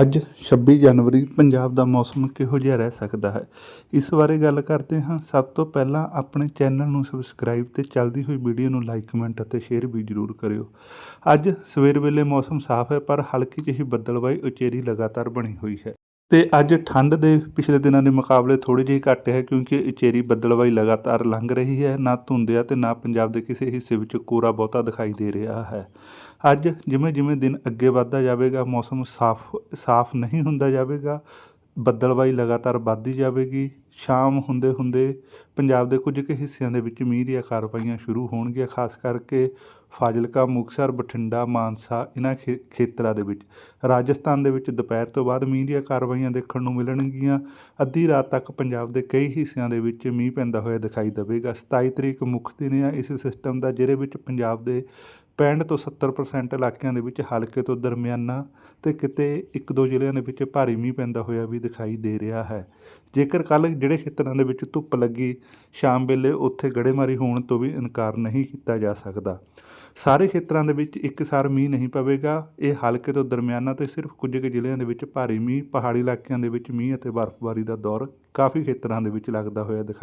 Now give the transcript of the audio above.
ਅੱਜ 26 ਜਨਵਰੀ ਪੰਜਾਬ ਦਾ ਮੌਸਮ ਕਿਹੋ ਜਿਹਾ ਰਹਿ ਸਕਦਾ ਹੈ? ਇਸ ਬਾਰੇ ਗੱਲ ਕਰਦੇ ਹਾਂ। ਸਭ ਤੋਂ ਪਹਿਲਾਂ ਆਪਣੇ ਚੈਨਲ ਨੂੰ ਸਬਸਕ੍ਰਾਈਬ ਤੇ ਚੱਲਦੀ ਹੋਈ ਵੀਡੀਓ ਨੂੰ ਲਾਈਕ, ਕਮੈਂਟ ਅਤੇ ਸ਼ੇਅਰ ਵੀ ਜ਼ਰੂਰ ਕਰਿਓ। ਅੱਜ ਸਵੇਰ ਵੇਲੇ ਮੌਸਮ ਸਾਫ਼ ਹੈ, ਪਰ ਹਲਕੀ ਜਿਹੀ ਬੱਦਲਵਾਈ ਉਚੇਰੀ ਲਗਾਤਾਰ ਬਣੀ ਹੋਈ ਹੈ। ਤੇ ਅੱਜ ਠੰਡ ਦੇ ਪਿਛਲੇ ਦਿਨਾਂ ਦੇ ਮੁਕਾਬਲੇ ਥੋੜੀ ਜਿਹੀ ਘੱਟ ਹੈ ਕਿਉਂਕਿ ਉਚੇਰੀ ਬੱਦਲਵਾਈ ਲਗਾਤਾਰ ਲੰਘ ਰਹੀ ਹੈ, ਨਾ ਧੁੰਦ ਹੈ ਤੇ ਨਾ ਪੰਜਾਬ ਦੇ ਕਿਸੇ ਹਿੱਸੇ ਵਿੱਚ ਕੋਰਾ ਬਹੁਤਾ ਦਿਖਾਈ ਦੇ ਰਿਹਾ ਹੈ। ਅੱਜ ਜਿਵੇਂ ਜਿਵੇਂ ਦਿਨ ਅੱਗੇ ਵੱਧਦਾ ਜਾਵੇਗਾ, ਮੌਸਮ ਸਾਫ਼ ਸਾਫ਼ ਨਹੀਂ ਹੁੰਦਾ ਜਾਵੇਗਾ, ਬੱਦਲਵਾਈ ਲਗਾਤਾਰ ਵੱਧਦੀ ਜਾਵੇਗੀ ਸ਼ਾਮ ਹੁੰਦੇ ਹੁੰਦੇ ਪੰਜਾਬ ਦੇ ਕੁਝ ਕੁ ਹਿੱਸਿਆਂ ਦੇ ਵਿੱਚ ਮੀਂਹ ਦੀਆਂ ਕਾਰਵਾਈਆਂ ਸ਼ੁਰੂ ਹੋਣਗੀਆਂ, ਖਾਸ ਕਰਕੇ ਫਾਜ਼ਿਲਕਾ, ਮੁਕਤਸਰ, ਬਠਿੰਡਾ, ਮਾਨਸਾ ਇਹਨਾਂ ਖੇ, ਖੇਤਰਾਂ ਦੇ ਵਿੱਚ। ਰਾਜਸਥਾਨ ਦੇ ਵਿੱਚ ਦੁਪਹਿਰ ਤੋਂ ਬਾਅਦ ਮੀਂਹ ਦੀਆਂ ਕਾਰਵਾਈਆਂ ਦੇਖਣ ਨੂੰ ਮਿਲਣਗੀਆਂ। ਅੱਧੀ ਰਾਤ ਤੱਕ ਪੰਜਾਬ ਦੇ ਕਈ ਹਿੱਸਿਆਂ ਦੇ ਵਿੱਚ ਮੀਂਹ ਪੈਂਦਾ ਹੋਇਆ ਦਿਖਾਈ ਦੇਵੇਗਾ। 27 ਤਰੀਕ ਮੁੱਖ ਦਿਨ ਆ। ਇਸ ਸਿਸਟਮ ਦਾ, ਜਿਹਦੇ ਵਿੱਚ ਪੰਜਾਬ ਦੇ 65 ਤੋਂ 70% ਇਲਾਕਿਆਂ ਦੇ ਵਿੱਚ ਹਲਕੇ ਤੋਂ ਦਰਮਿਆਨਾ ਤੇ ਕਿਤੇ ਇੱਕ ਦੋ ਜ਼ਿਲ੍ਹਿਆਂ ਦੇ ਵਿੱਚ ਭਾਰੀ ਮੀਂਹ ਪੈਂਦਾ ਹੋਇਆ ਵੀ ਦਿਖਾਈ ਦੇ ਰਿਹਾ ਹੈ। ਜੇਕਰ ਕੱਲ ਜਿਹੜੇ ਖੇਤਰਾਂ ਦੇ ਵਿੱਚ ਧੁੱਪ ਲੱਗੀ, ਸ਼ਾਮ ਵੇਲੇ ਉੱਥੇ ਗੜੇਮਾਰੀ ਹੋਣ ਤੋਂ ਵੀ ਇਨਕਾਰ ਨਹੀਂ ਕੀਤਾ ਜਾ ਸਕਦਾ। ਸਾਰੇ ਖੇਤਰਾਂ ਦੇ ਵਿੱਚ ਇੱਕਸਾਰ ਮੀਂਹ ਨਹੀਂ ਪਵੇਗਾ। ਇਹ ਹਲਕੇ ਤੋਂ ਦਰਮਿਆਨਾ ਤੇ ਸਿਰਫ ਕੁਝ ਕੁ ਜ਼ਿਲ੍ਹਿਆਂ ਦੇ ਵਿੱਚ ਭਾਰੀ ਮੀਂਹ, ਪਹਾੜੀ ਇਲਾਕਿਆਂ ਦੇ ਵਿੱਚ ਮੀਂਹ ਅਤੇ ਬਰਫ਼ਬਾਰੀ ਦਾ ਦੌਰ ਕਾਫੀ ਖੇਤਰਾਂ ਦੇ ਵਿੱਚ ਲੱਗਦਾ ਹੋਇਆ ਦਿਖਾਈ